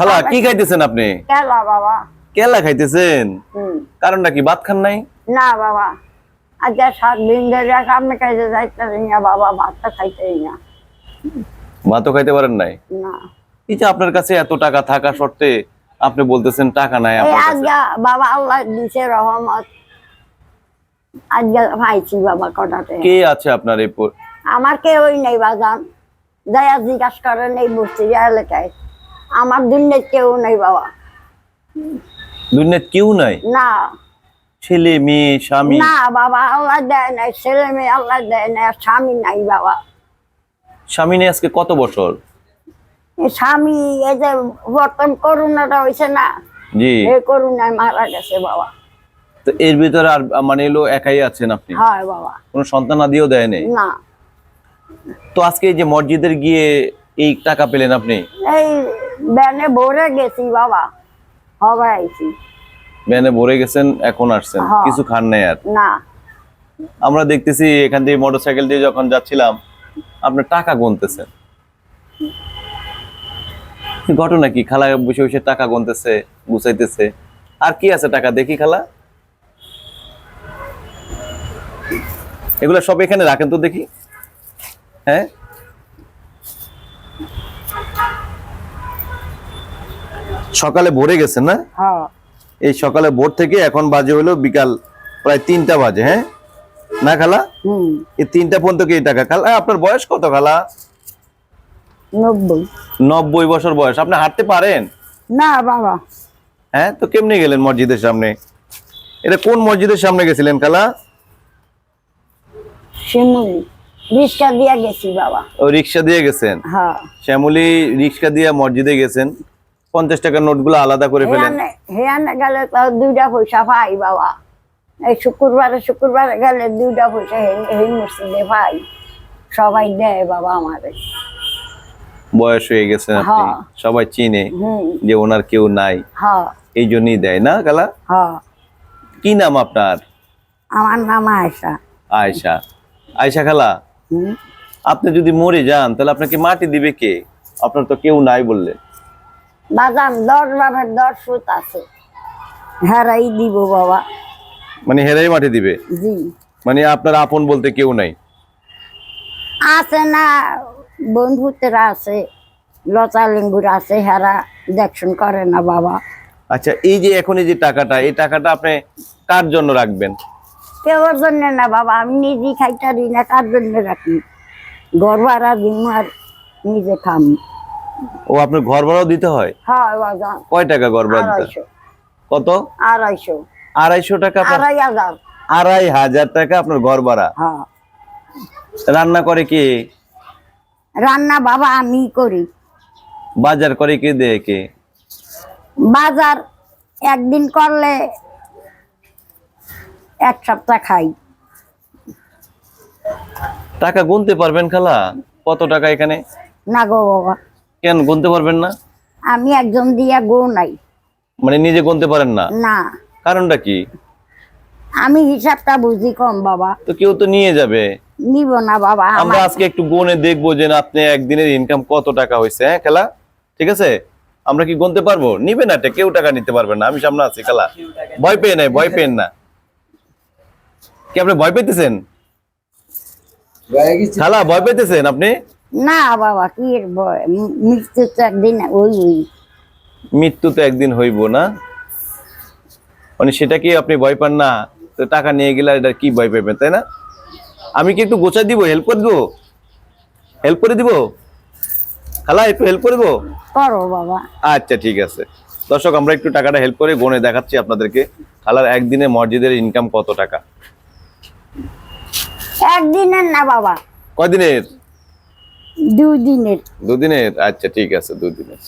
খালা কি খাইতেছেন আপনি? কেলা বাবা। কেলা খাইতেছেন? কারণটা কি ভাত খান নাই? না বাবা। আজকে সাত দিন ধরে কামে খাইতে যাইতেছি না বাবা ভাতটা খাইতেই না। ভাতও খাইতে পারেন নাই? না। এই যে আপনার কাছে এত টাকা থাকা সত্ত্বে আপনি বলতেছেন টাকা নাই এই আপনার কাছে। বাবা আল্লাহ দিছে রহমত। আজকে পাইছি বাবা কটাতে। কে আছে আপনার এই আমার কেউই নেই বাজান। দয়া জিজ্ঞাসা করে নেই বস্তির এলাকায় আমার দিনে কেউ নেই বাবা। দুনিয়াতে কেউ নাই? না। ছেলে মেয়ে স্বামী? না বাবা আল্লাহ দেয় নাই ছেলে মেয়ে আল্লাহ দেয় স্বামী নাই বাবা। স্বামী নেই আজকে কত বছর? স্বামী এই যে বর্তমান করোনাটা হয়েছে না জি। এই করোনায় মারা গেছে বাবা। তো এর ভিতরে আর মানে এলো একাই আছেন আপনি? হয় বাবা। কোনো সন্তান আদিও দেয় নেই? না। তো আজকে এই যে মসজিদের গিয়ে এই টাকা পেলেন আপনি? এই ব্যানে ভরে গেছি বাবা হবে আইছি ভ্যানে ভরে গেছেন এখন আসছেন। হ্যাঁ। কিছু খান নাই আর। না। আমরা দেখতেছি এখান দিয়ে মোটরসাইকেল দিয়ে যখন যাচ্ছিলাম আপনার টাকা গুনতেছেন ঘটনা কি? খালা বসে বসে টাকা গুনতেছে গুছাইতেছে। আর কি আছে টাকা? দেখি খালা। এগুলা সব এখানে রাখেন তো দেখি। হ্যাঁ? সকালে ভরে গেছেন না? হ্যাঁ। এই সকালে ভোর থেকে এখন বাজে হলো বিকাল প্রায় তিনটা বাজে হ্যাঁ? না খালা? হুম। এই তিনটা পর্যন্ত কি টাকা খালা? আপনার বয়স কত খালা? নব্বই। নব্বই বছর বয়স। আপনি হাঁটতে পারেন? না বাবা। হ্যাঁ তো কেমনে গেলেন মসজিদের সামনে? এটা কোন মসজিদের সামনে গেছিলেন খালা? রিক্সা দিয়ে গেছি বাবা। ও রিক্সা দিয়ে গেছেন? হ্যাঁ। শ্যামলি রিক্সা দিয়ে মসজিদে গেছেন? পঞ্চাশ টাকার নোট নোটগুলো আলাদা করে ফেলেন। হেয়ানে গেলে তো দুইটা পয়সা পাই বাবা। এই শুক্রবারে শুক্রবারে গেলে দুইটা পয়সা এই মসজিদে পাই। সবাই দেয় বাবা আমাদের। বয়স হয়ে গেছে আপনি। হ্যাঁ। সবাই চিনে যে ওনার কেউ নাই। হ্যাঁ। এই জন্যই দেয় না গালা? হ্যাঁ। কি নাম আপনার? আমার নাম আয়সা আয়শা। আয়শা খালা আপনি যদি মরে যান তাহলে আপনাকে মাটি দিবে কে? আপনার তো কেউ নাই বললেন বাজান দশ বারের দশ সুত আছে। হেরাই দিব বাবা। মানে হেরাই মাটি দিবে? জি। মানে আপনার আপন বলতে কেউ নাই? আছে না বন্ধুতেরা আছে লতা লিঙ্গুর আছে হেরা দেখশন করে না বাবা। আচ্ছা এই যে এখন এই যে টাকাটা এই টাকাটা আপনি কার জন্য রাখবেন? কেউর জন্য না বাবা আমি নিজে খাইতারি না কার জন্য রাখি? ঘর ভাড়া দিন আর নিজে খাম। ও আপনার ঘর ভাড়াও দিতে হয়? হয় কয় টাকা ঘর ভাড়া দিতে কত? আড়াইশো। আড়াইশো টাকা আড়াই হাজার। আড়াই হাজার টাকা আপনার ঘর ভাড়া? হ্যাঁ। রান্না করে কে? রান্না বাবা আমি করি। বাজার করে কে দেয় কে? বাজার একদিন করলে এক সপ্তাহ খাই। টাকা গুনতে পারবেন খালা? কত টাকা এখানে? না গো বাবা। কেন গুনতে পারবেন না? আমি একজন দিয়া গো নাই। মানে নিজে গুনতে পারেন না? না। কারণটা কি? আমি হিসাবটা বুঝি কম বাবা। তো কেউ তো নিয়ে যাবে। নিব না বাবা আমরা আজকে একটু গুনে দেখব যে আপনি একদিনের ইনকাম কত টাকা হয়েছে হ্যাঁ খেলা? ঠিক আছে? আমরা কি গুনতে পারব? নিবে না এটা কেউ টাকা নিতে পারবে না। আমি সামনে আছি খেলা। ভয় পেয়ে নাই ভয় পেন না। কি আপনি ভয় পেতেছেন? খালা ভয় পেতেছেন আপনি? না বাবা কি মৃত্যু তো একদিন ওই ওই মৃত্যু তো একদিন হইব না? মানে সেটা কি আপনি ভয় পান না? তো টাকা নিয়ে গেলে এটা কি ভয় পাবেন তাই না? আমি কি একটু গোছা দিব হেল্প করে দিব? হেল্প করে দিব? খালা একটু হেল্প করে দেবো? করো বাবা। আচ্ছা ঠিক আছে। দর্শক আমরা একটু টাকাটা হেল্প করে গনে দেখাচ্ছি আপনাদেরকে। খালার একদিনে মসজিদের ইনকাম কত টাকা? একদিনের না বাবা। কয়দিনের? দুই দিনের দুদিনের? আচ্ছা ঠিক আছে দুদিনের।